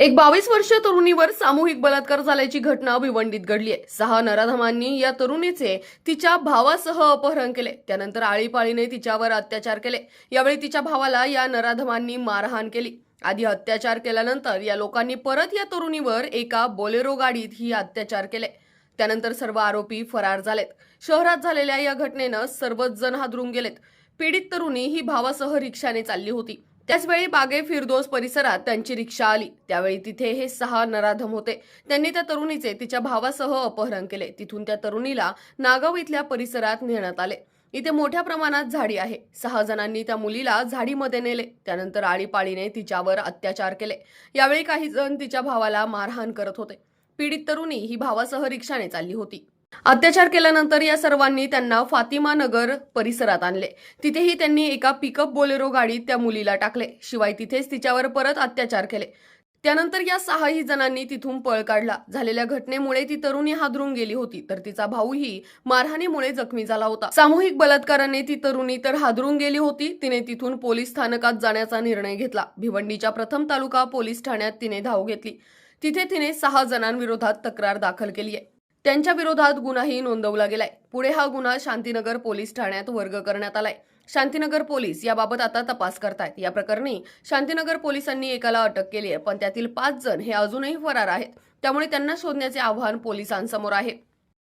एक बावीस वर्ष तरुणीवर सामूहिक बलात्कार झाल्याची घटना भिवंडीत घडली आहे. सहा नराधमांनी या तरुणीचे तिच्या भावासह अपहरण केले. त्यानंतर आळीपाळीने तिच्यावर अत्याचार केले. यावेळी तिच्या भावाला या नराधमांनी मारहाण केली. आधी अत्याचार केल्यानंतर या लोकांनी परत या तरुणीवर एका बोलेरो गाडीत ही अत्याचार केले. त्यानंतर सर्व आरोपी फरार झालेत. शहरात झालेल्या या घटनेनं सर्वच जण हादरून गेलेत. पीडित तरुणी ही भावासह रिक्षाने चालली होती. त्याचवेळी बागे फिरदोस परिसरात त्यांची रिक्षा आली. त्यावेळी तिथे हे सहा नराधम होते. त्यांनी त्या तरुणीचे तिच्या भावासह अपहरण केले. तिथून त्या तरुणीला नागाव इथल्या परिसरात नेण्यात आले. इथे मोठ्या प्रमाणात झाडी आहे. सहा जणांनी त्या मुलीला झाडीमध्ये नेले. त्यानंतर आळीपाळीने तिच्यावर अत्याचार केले. यावेळी काही जण तिच्या भावाला मारहाण करत होते. पीडित तरुणी ही भावासह रिक्षाने चालली होती. अत्याचार केल्यानंतर या सर्वांनी त्यांना फातिमा नगर परिसरात आणले. तिथेही त्यांनी एका पिकअप बोलेरो गाडीत त्या मुलीला टाकले. शिवाय तिथेच तिच्यावर परत अत्याचार केले. त्यानंतर या सहाही जणांनी तिथून पळ काढला. झालेल्या घटनेमुळे ती तरुणी हादरून गेली होती तर तिचा भाऊही मारहाणीमुळे जखमी झाला होता. सामूहिक बलात्काराने ती तरुणी तर हादरून गेली होती तिने तिथून पोलीस स्थानकात जाण्याचा निर्णय घेतला. भिवंडीच्या प्रथम तालुका पोलीस ठाण्यात तिने धाव घेतली. तिथे तिने सहा जणांविरोधात तक्रार दाखल केली आहे त्यांच्या विरोधात गुन्हाही नोंदवला गेलाय. पुढे हा गुन्हा शांतीनगर पोलीस ठाण्यात वर्ग करण्यात आलाय. शांतीनगर पोलीस याबाबत आता तपास करतायत. या प्रकरणी शांतीनगर पोलिसांनी एकाला अटक केली आहे पण त्यातील पाच जण हे अजूनही फरार आहेत. त्यामुळे त्यांना शोधण्याचे आव्हान पोलिसांसमोर आहे.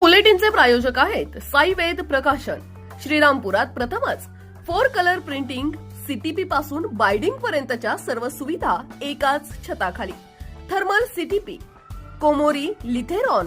बुलेटिनचे प्रायोजक आहेत साई वेद प्रकाशन. श्रीरामपुरात प्रथमच फोर कलर प्रिंटिंग सीटीपी पासून बायडिंग पर्यंतच्या सर्व सुविधा एकाच छताखाली. Thermal CTP Komori Lithrone